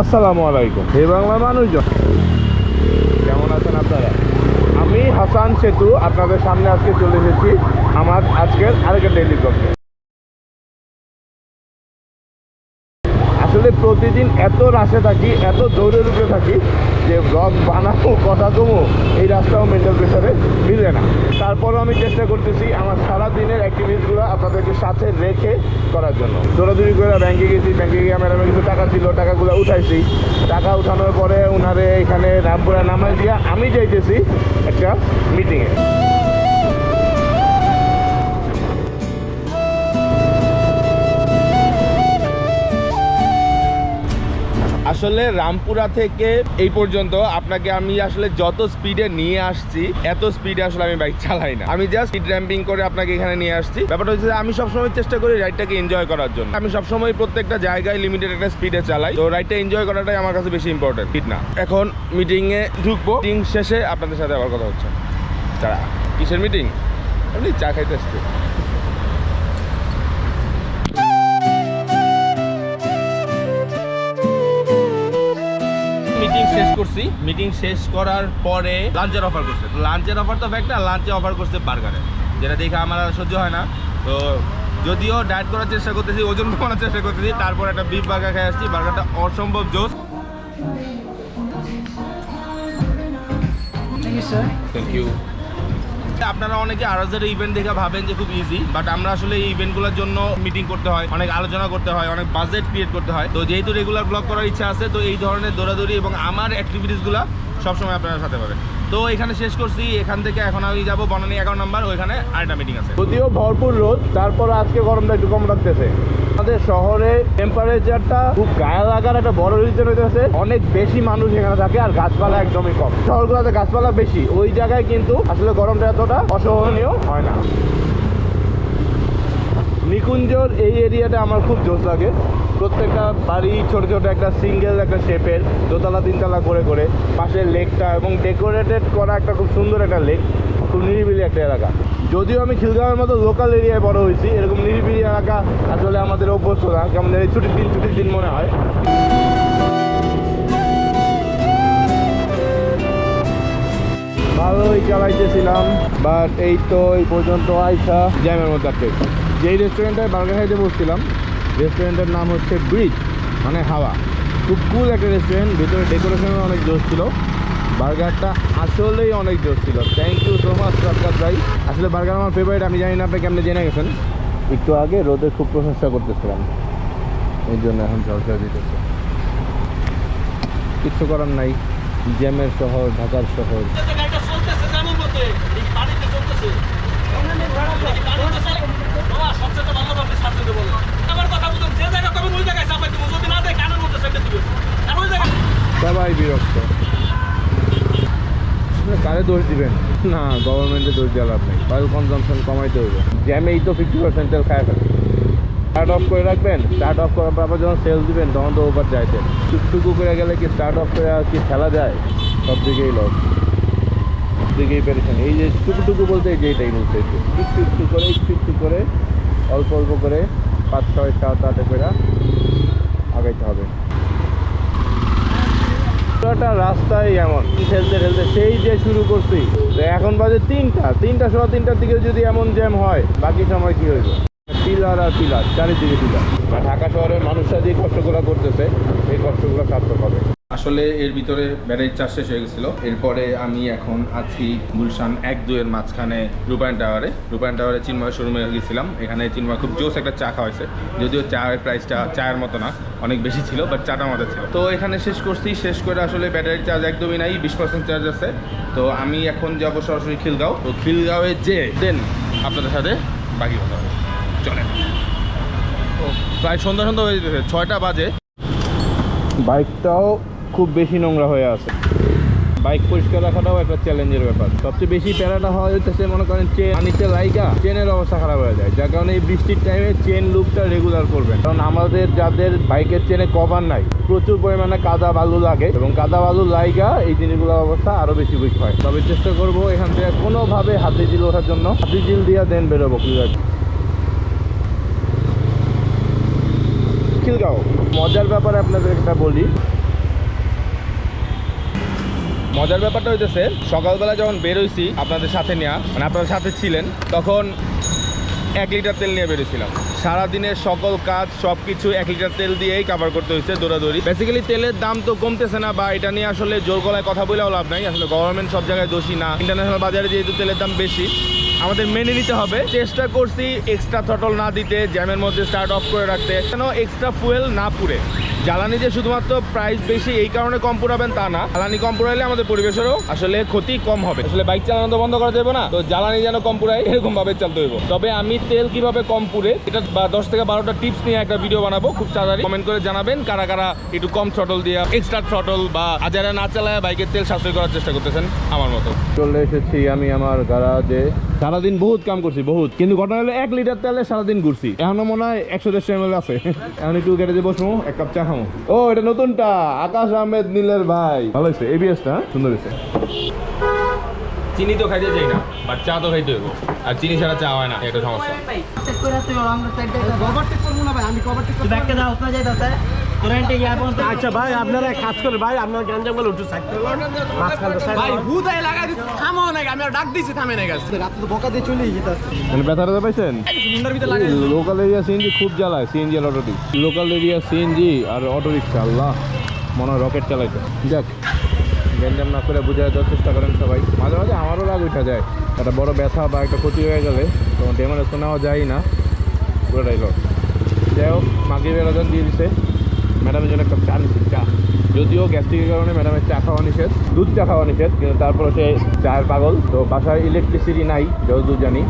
আসসালামু আলাইকুম। হে বাংলা মানুষজন। কেমন আছেন আপনারা? আমি হাসান সেতু, আপনাদের সামনে আজকে চলে এসেছি। আমার আজকের আরেকটা ডেলি ব্লগে আসলে প্রতিদিন এত রাশে থাকি, এত দৌড়ে রূপে থাকি যে ব্লগ বানাবো, কথা কমো এই রাস্তাও মেন্টাল প্রেশারে মিলে না। তারপরও আমি চেষ্টা করতেছি আমার সারা দিনের অ্যাক্টিভিটিসগুলো আপনাদেরকে সাথে রেখে করার জন্য। দৌড়াদৌড়ি করে ব্যাংকে গেছি, ব্যাংকে গিয়ে ম্যাডামের কিছু টাকা ছিল, টাকাগুলো উঠাইছি। টাকা উঠানোর পরে ওনারে এখানে রামপুরা নামাই দিয়া আমি যাইতেছি একটা মিটিংয়ে আসলে রামপুরা থেকে এই পর্যন্ত আপনাকে আমি আসলে যত স্পিডে নিয়ে আসছি, এত স্পিডে আসলে আমি বাইক চালাই না। আমি জাস্ট স্পিড র্যাম্পিং করে আপনাকে এখানে নিয়ে আসছি। ব্যাপারটা হচ্ছে আমি সবসময় চেষ্টা করি রাইডটাকে এনজয় করার জন্য। আমি সবসময় প্রত্যেকটা জায়গায় লিমিটেড একটা স্পিডে চালাই। তো রাইডটা এনজয় করাটাই আমার কাছে বেশি ইম্পর্টেন্ট ঠিক না। এখন মিটিংয়ে ঢুকবো। মিটিং শেষে আপনাদের সাথে আবার কথা হচ্ছে। তারা কিসের মিটিং এমনি চা খাইতে আসছে শেষ করছি। মিটিং শেষ করার পরে লাঞ্চের অফার করছে। লাঞ্চের অফার তো ফ্যাক্ট না লাঞ্চে অফার করছে বার্গারে যেটা দেখে আমার আর সহ্য হয় না। তো যদিও ডায়েট করার চেষ্টা করতেছি ওজন কমানোর চেষ্টা করতেছি তারপর একটা বিফ বার্গার খেয়ে আসছি। বার্গারটা অসম্ভব জোস। Thank you, sir. Thank you আপনারা অনেকে আরাজের ইভেন্ট দেখে ভাবেন যে খুব ইজি বাট আমরা আসলে এই ইভেন্টগুলোর জন্য মিটিং করতে হয়, অনেক আলোচনা করতে হয়, অনেক বাজেট ক্রিয়েট করতে হয়। তো যেহেতু রেগুলার ব্লগ করার ইচ্ছা আছে, তো এই ধরনের দৌড়াদৌড়ি এবং আমার অ্যাক্টিভিটিসগুলো সবসময় আপনারা সাথে পাবেন তো এখানে শেষ করছি। এখান থেকে এখন আমি যাব বনানী এগারো নাম্বার, ওইখানে আরেকটা মিটিং আছে। যদিও ভরপুর রোদ তারপর আজকে গরমটা একটু কম রাখতেছে আমাদের শহরে টেম্পারেচারটা খুব গায়ে লাগার একটা বড় রিজন হইতেছে, অনেক বেশি মানুষ এখানে থাকে আর গাছপালা একদমই কম। শহরগুলোতে গাছপালা বেশি, ওই জায়গায় কিন্তু আসলে গরমটা এতটা অসহনীয় হয় না। নিকুঞ্জর এই এরিয়াটা আমার খুব জোস লাগে। প্রত্যেকটা বাড়ি ছোট ছোট একটা সিঙ্গেল একটা শেপের দোতলা, তিনতলা করে করে পাশের লেকটা এবং ডেকোরেটেড করা একটা খুব সুন্দর একটা লেক খুব নিরিবিলি একটা এলাকা। যদিও আমি খিলগাঁওয়ের মতো লোকাল এরিয়ায় বড় হয়েছি, এরকম নিরিবিলি এলাকা আসলে আমাদের অভ্যস্ত না, কেমন এই ছুটির দিন ছুটির দিন মনে হয়। ভালোই চালাইতেছিলাম বাট এই তো এই পর্যন্ত আইসা জ্যামের মধ্যে আটকে যেই রেস্টুরেন্টটায় বার্গার খাইতে বসছিলাম রেস্টুরেন্টের নাম হচ্ছে ব্রিজ মানে হাওয়া। খুব কুল একটা রেস্টুরেন্ট ভিতরে ডেকোরেশনও অনেক জোর ছিল। বার্গারটা আসলেই অনেক জোর ছিল। Thank you so much Sarkar ভাই। আসলে বার্গার আমার ফেভারিট আমি জানি না আপনি কেমনে জেনে গেছেন। একটু আগে রোদের খুব প্রশংসা করতেছিলাম। এই জন্য এখন ঝলসা দিতেছে। কিচ্ছু করার নাই। জ্যামের শহর ঢাকার শহর। পানিতে চলতেছে সবচেয়ে সবাই বিরক্ত। কারে দোষ দিবেন? না গভর্নমেন্টে দোষ দেওয়া লাভ নেই। অয়েল কনজামশন কমাইতে হবে জ্যামেই তো ফিফটি পার্সেন্ট তেল খায় ফেলে। স্টার্ট অফ করে রাখবেন স্টার্ট অফ করার পর আবার যখন সেল দিবেন, তখন তো ওভার যাইতে টুকটুকু করে গেলে কি স্টার্ট অফ করে কি খেলা যায়? সব দিকেই লস দিকেই পেরেছেন এই যে টুকুটুকু বলতে এই যে এটাই বলতে একটু একটু করে, একটু একটু করে অল্প অল্প করে পাঁচ ছয় সাত আটে করে আগাইতে হবে। পুরোটা রাস্তায় এমন, ঠেলতে ঠেলতে সেই যে শুরু করছি। এখন বাজে তিনটা তিনটা সোয়া তিনটার দিকে যদি এমন জ্যাম হয়, বাকি সময় কি হইব? পিলার আর পিলার, চারিদিকে পিলার। ঢাকা শহরের মানুষরা যে কষ্টগুলো করতেছে, এই কষ্টগুলো সার্থক হবে। আসলে এর ভিতরে ব্যাটারি চার্জ শেষ হয়ে গেছিল। এরপরে আমি এখন আছি গুলশান এক দুয়ের মাঝখানে রূপায়ণ টাওয়ারে। রূপায়ণ টাওয়ারে চিন্ময় শোরুমে গেছিলাম। এখানে চিন্ময় খুব জোস একটা চা খাওয়াইছে যদিও চায়ের প্রাইসটা চায়ের মতো না, অনেক বেশি ছিল বাট চাটা মতো ছিল। তো এখানে শেষ করছি। শেষ করে আসলে ব্যাটারি চার্জ একদমই নাই, বিশ পার্সেন্ট চার্জ আছে। তো আমি এখন যাব সরাসরি খিলগাঁও। তো খিলগাঁওয়ে যে দেন আপনাদের সাথে বাকি কথা হবে। চলেন। তো প্রায় সন্ধ্যা সন্ধ্যা হয়ে যেতেছে, ছয়টা বাজে। বাইকটাও খুব বেশি নোংরা হয়ে আছে। বাইক পরিষ্কার রাখাটাও একটা চ্যালেঞ্জের ব্যাপার। সবচেয়ে বেশি প্যারাটা হয় হইতেছে, মনে করেন চেন পানিতে লাইগা চেনের অবস্থা খারাপ হয়ে যায়। যার কারণে এই বৃষ্টির টাইমে চেন লুপটা রেগুলার করবেন। কারণ আমাদের যাদের বাইকের চেনে কভার নাই, প্রচুর পরিমাণে কাদা বালু লাগে এবং কাদা বালু লাইগা, এই জিনিসগুলোর অবস্থা আরও বেশি উইক হয়। তবে চেষ্টা করব এখান থেকে কোনোভাবে হাতি জিল ওঠার জন্য। হাতি জিল দিয়ে দেন বেরোবো ক্লিয়ার খিলগাঁও। মজার ব্যাপারে আপনাদের একটা বলি। মজার ব্যাপারটা হইতেছে, সকালবেলা যখন বেরোইছি আপনাদের সাথে নেওয়া মানে আপনাদের সাথে ছিলেন, তখন এক লিটার তেল নিয়ে বেরিয়েছিলাম সারাদিনের সকল কাজ সব কিছু এক লিটার তেল দিয়েই কাভার করতে হয়েছে দৌড়াদৌড়ি। বেসিক্যালি তেলের দাম তো কমতেছে না, বা এটা নিয়ে আসলে জোর গলায় কথা বলেও লাভ নাই। আসলে গভর্নমেন্ট সব জায়গায় দোষী না। ইন্টারন্যাশনাল বাজারে যেহেতু তেলের দাম বেশি, আমাদের মেনে নিতে হবে। চেষ্টা করছি এক্সট্রা থটল না দিতে জ্যামের মধ্যে স্টার্ট অফ করে রাখতে কেন এক্সট্রা ফুয়েল না পুড়ে। জ্বালানি যে শুধুমাত্র প্রাইস বেশি এই কারণে কম পুরাবেন তা না। জ্বালানি কম পুরাইলে আমাদের পরিবেশেরও আসলে ক্ষতি কম হবে। আসলে বাইক চালানো তো বন্ধ করা যাবে না তো জ্বালানি যেন কম পুরাই এরকম ভাবে চলতে হইব। তবে আমি তেল কীভাবে কম পুরে এটা বা দশ থেকে বারোটা টিপস নিয়ে একটা ভিডিও বানাবো খুব তাড়াতাড়ি। কমেন্ট করে জানাবেন কারা কারা একটু কম থ্রটল দিয়ে এক্সট্রা থ্রটল বা আজারা না চালায় বাইকের তেল সাশ্রয় করার চেষ্টা করতেছেন আমার মতো। চলে এসেছি আমি আমার গারাজে সারাদিন বহুত কাম করছি বহুত। কিন্তু ঘটনা হলো এক লিটার তেলে সারাদিন ঘুরছি। এখনও মনে হয় একশো দেড়শো এম আছে। এখন একটু গ্যারেজে বসবো এক কাপ চা ও এটা নতুনটা। আকাশ আহমেদ নীলের ভাই। ভালো হয়েছে এবিএসটা সুন্দর হয়েছে। চিনি তো খাইতে চাই না বাট চা তো খাইতে হইব। আর চিনি ছাড়া চা হয় না এটা সমস্যা। আচ্ছা ভাই আপনারা এক কাজ করে ভাই আপনার গ্যাঞ্জামগুলো উঠু সাইড ভাই ভূতায় লাগাই দিচ্ছে থামো নাকি আমি ডাক দিছি থামে না গেছে। রাত্রে তো বকা দিয়ে চলে যেতে মানে ব্যথাটা পাইছেন লোকাল এরিয়া সিএনজি খুব জ্বালায় সিএনজি আর লোকাল এরিয়া সিএনজি আর অটো রিক্সা আল্লাহ। মনে হয় রকেট চালাইতো। যাক গ্যাঞ্জাম না করে বুঝে দেওয়ার চেষ্টা করেন সবাই। মাঝে মাঝে আমারও রাগ উঠা যায়। একটা বড় ব্যথা বা একটা ক্ষতি হয়ে গেলে তখন ডেমারেজ তো নেওয়া যায় না। পুরোটাই যাই হোক মাকে বেরোজন দিয়ে দিছে। ম্যাডামের জন্য একটা চা নিচ্ছি চা যদিও গ্যাস্ট্রিকের কারণে ম্যাডামের চা খাওয়া নিষেধ, দুধ চা খাওয়া নিষেধ, কিন্তু তারপরে সে চায়ের পাগল। তো বাসায় ইলেকট্রিসিটি নাই, যতদূর জানি।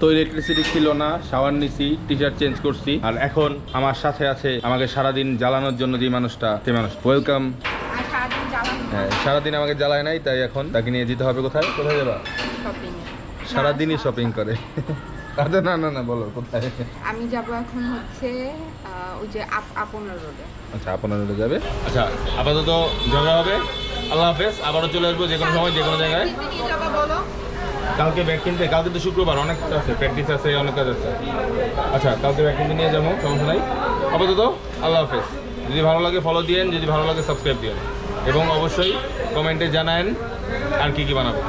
তো ইলেকট্রিসিটি ছিল না শাওয়ার নিছি টি শার্ট চেঞ্জ করছি। আর এখন আমার সাথে আছে, আমাকে সারাদিন জ্বালানোর জন্য যে মানুষটা সে মানুষ। ওয়েলকাম হ্যাঁ সারাদিন আমাকে জ্বালায় নাই তাই এখন তাকে নিয়ে যেতে হবে কোথায়? কোথায় যাবা? সারাদিনই শপিং করে। আচ্ছা না না না বলো কোথায়? আমি যাব এখন হচ্ছে ওই যে আপ আপনার রোডে। আচ্ছা আপনার রোডে যাবে? আচ্ছা আপাতত ঝগড়া হবে। আল্লাহ হাফেজ আবারও চলে আসব যে কোনো সময় যে কোনো জায়গায়। কালকে ব্যাগ কিনতে কালকে তো শুক্রবার অনেক কাজ আছে প্র্যাকটিস আছে অনেক কাজ আছে। আচ্ছা কালকে ব্যাগ কিনতে নিয়ে যাব সমস্যা নাই। আপাতত আল্লাহ হাফেজ। যদি ভালো লাগে ফলো দিয়েন যদি ভালো লাগে সাবস্ক্রাইব দিয়েন এবং অবশ্যই কমেন্টে জানান আর কি কি বানাবো।